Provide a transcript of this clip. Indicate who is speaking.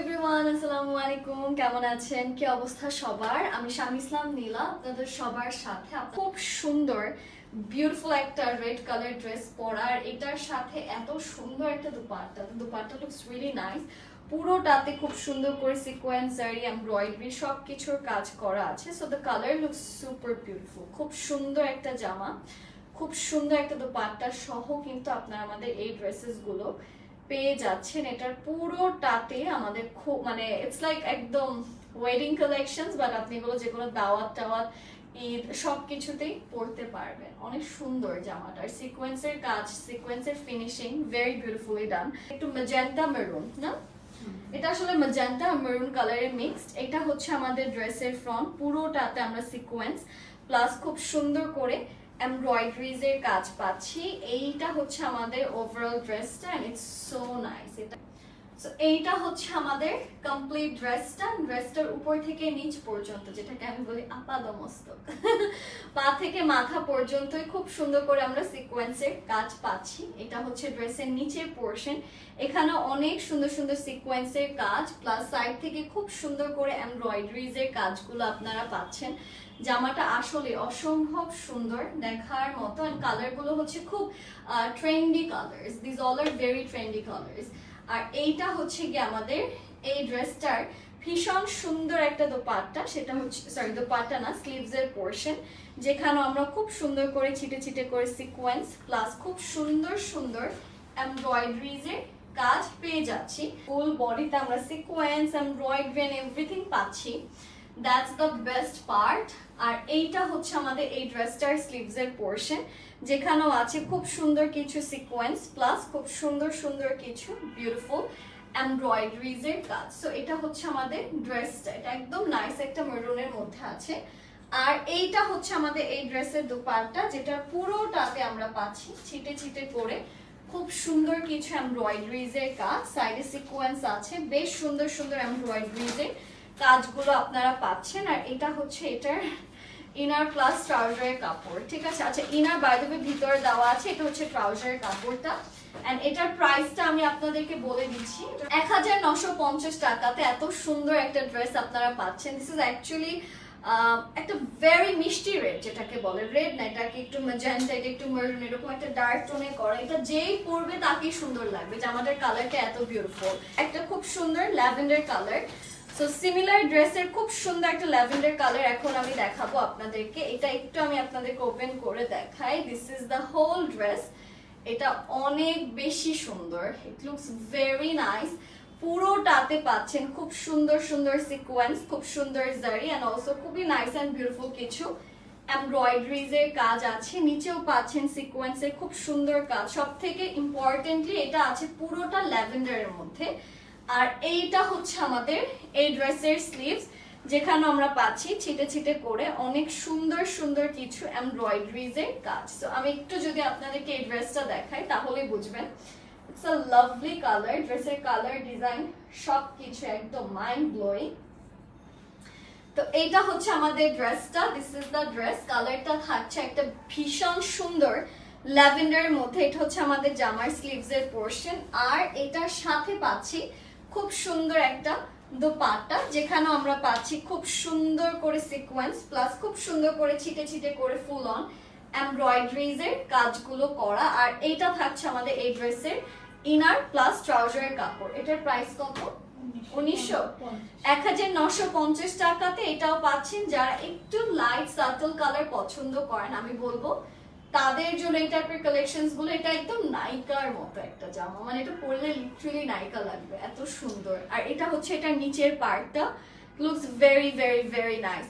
Speaker 1: Everyone আসসালামু আলাইকুম কেমন আছেন? কি অবস্থা সবার? আমি ইসলাম, নীলা। আপনাদের সবার সাথে খুব সুন্দর বিউটিফুল একটা রেড কালার ড্রেস পরার, এটার সাথে এত সুন্দর একটা dupatta. Dupatta looks really nice পুরোটাতে খুব সুন্দর করে সিকোয়েন্স জারি এমব্রয়ডারি সব কিছুর কাজ করা আছে। So the colour looks super beautiful খুব সুন্দর একটা জামা। খুব সুন্দর একটা দোপাট্টা সহ কিন্তু আপনারা আমাদের এই ড্রেসেসগুলো পেয়ে যাচ্ছেন এটার পুরোটাতে আমাদের খুব মানে ইটস লাইক একদম ওয়েডিং কালেকশনস বাট আপনি এগুলো যে কোনো দাওয়াত টাওয়াত ঈদ সব কিছুতেই পরতে পারবেন। অনেক সুন্দর জামাটার। সিকোয়েন্সের কাজ সিকোয়েন্সের ফিনিশিং ভেরি বিউটিফুলি ডান একটু ম্যাজেন্টা মেরুন না? এটা আসলে ম্যাজেন্টা মেরুন কালারের মিক্সড এটা হচ্ছে আমাদের ড্রেসের ফ্রন্ট পুরোটাতে আমরা সিকোয়েন্স প্লাস খুব সুন্দর করে এমব্রয়ডারিজ এর কাজ পাচ্ছি। এইটা হচ্ছে আমাদের ওভারঅল ড্রেসটা এন্ড ইটস সো নাইস এটা So, এইটা হচ্ছে আমাদের কমপ্লিট ড্রেসটা ড্রেসটার উপর থেকে নিচ পর্যন্ত যেটাকে আমি বলি আপাদমস্তক। পা থেকে মাথা পর্যন্তই খুব সুন্দর করে আমরা সিকোয়েন্সের কাজ পাচ্ছি। এটা হচ্ছে ড্রেসের নিচের পোর্শন এখানে অনেক সুন্দর সুন্দর সিকোয়েন্সের কাজ প্লাস সাইড থেকে খুব সুন্দর করে এমব্রয়ডারিজ এর কাজগুলো আপনারা পাচ্ছেন। জামাটা আসলে অসম্ভব সুন্দর দেখার মতো কালারগুলো হচ্ছে খুব ট্রেন্ডি কালার্স দিস অল আর ভেরি ট্রেন্ডি কালার্স আর এইটা হচ্ছে গিয়ে আমাদের এই ড্রেসটার ভীষণ সুন্দর একটা দোপাট্টা। সেটা হচ্ছে সরি দোপাট্টা না স্লিভসের পোর্শন যেখানে আমরা খুব সুন্দর করে ছিটে ছিটে করে সিকোয়েন্স প্লাস খুব সুন্দর সুন্দর এমব্রয়ডারিজ এর কাজ পেয়ে যাচ্ছি। ফুল বডিতে আমরা সিকোয়েন্স এমব্রয়ডারি এভরিথিং পাচ্ছি। দ্যাটস দ্য বেস্ট পার্ট আর এইটা হচ্ছে আমাদের এই ড্রেসটার স্লিভস এর পোর্শন যেখানেও আছে খুব সুন্দর কিছু সিকোয়েন্স প্লাস খুব সুন্দর সুন্দর কিছু বিউটিফুল এমব্রয়ডারিজ এর কাজ। সো এটা হচ্ছে আমাদের ড্রেসটা। এটা একদম নাইস একটা মেরুনের মধ্যে আছে। আর এইটা হচ্ছে আমাদের এই ড্রেসের দুপাট্টা যেটা পুরোটাতে আমরা পাচ্ছি ছিটে ছিটে করে খুব সুন্দর কিছু এমব্রয়ডারিজ এর কাজ। সাইডে সিকোয়েন্স আছে, বেশ সুন্দর সুন্দর এমব্রয়ডারিজ এর কাজগুলো আপনারা পাচ্ছেন, আর এটা হচ্ছে এটার ইনার প্লাস ট্রাউজারের কাপড়, ঠিক আছে? আচ্ছা ইনার বাইরে ভিতরে দেওয়া আছে, এটা হচ্ছে ট্রাউজারের কাপড়টা। এন্ড এটার প্রাইসটা আমি আপনাদেরকে বলে দিচ্ছি। এক হাজার নশো পঞ্চাশ টাকাতে এত সুন্দর একটা ড্রেস আপনারা পাচ্ছেন। দিস ইজ অ্যাকচুয়ালি একটা ভেরি মিষ্টি রেড যেটাকে বলে। রেড না, এটাকে একটু ম্যাজেন্টা একটু মেরুন এরকম একটা ডার্ক টোনে করা। এটা যেই পরবে তাকেই সুন্দর লাগবে জামাটার কালারটা এত বিউটিফুল একটা খুব সুন্দর ল্যাভেন্ডার কালার সো সিমিলার ড্রেসের খুব সুন্দর একটা ল্যাভেন্ডার কালার এখন আমি দেখাবো আপনাদেরকে। এটা একটু আমি আপনাদেরকে ওপেন করে দেখাই। This is the whole dress এটা অনেক বেশি সুন্দর। ইট লুকস ভেরি নাইস পুরোটাতে পাচ্ছেন খুব সুন্দর সুন্দর সিকোয়েন্স খুব সুন্দর জারি অ্যান্ড অলসো খুবই নাইস অ্যান্ড বিউটিফুল কিছু এমব্রয়ডারিজ এর কাজ আছে। নিচেও পাচ্ছেন সিকোয়েন্সের খুব সুন্দর কাজ। সব থেকে ইম্পর্টেন্টলি এটা আছে পুরোটা ল্যাভেন্ডারের মধ্যে। আর এইটা হচ্ছে আমাদের এই ড্রেসের স্লিভস যেখানে আমরা পাচ্ছি ছিটে ছিটে করে অনেক সুন্দর সুন্দর কিছু এমব্রয়ডারিজ এর কাজ। তো আমি একটু যদি আপনাদেরকে এই ড্রেসটা দেখাই তাহলেই বুঝবেন। ইটস আ লাভলি কালার ড্রেসের কালার ডিজাইন সব কিছু একদম মাইন্ড ব্লোয়িং তো এইটা হচ্ছে আমাদের ড্রেসটা দিস ইজ দ্য ড্রেস কালারটা থাকছে একটা ভীষণ সুন্দর ল্যাভেন্ডার মধ্যে। এটা হচ্ছে আমাদের জামার স্লিভস এর পোর্শন আর এটার সাথে পাচ্ছি খুব সুন্দর একটা দোপাট্টা যেখানে আমরা পাচ্ছি খুব সুন্দর করে সিকোয়েন্স প্লাস খুব সুন্দর করে ছিটে ছিটে করে ফুল অন এমব্রয়ডারিজ এর কাজগুলো করা। আর এইটা থাকছে আমাদের এই ড্রেসের ইনার প্লাস ট্রাউজারের কাপড়। এটার প্রাইস কত? উনিশশো এক হাজার নশো পঞ্চাশ টাকাতে এটাও পাচ্ছেন যারা একটু লাইট সাটল কালার পছন্দ করেন, আমি বলব তাদের জন্য এই টাইপের কালেকশনগুলো, এটা একদম নায়িকার মতো একটা জামা। মানে এটা পরলে লিটারেলি নায়িকা লাগবে, এত সুন্দর। আর এটা হচ্ছে এটার নিচের পার্টটা looks very very very nice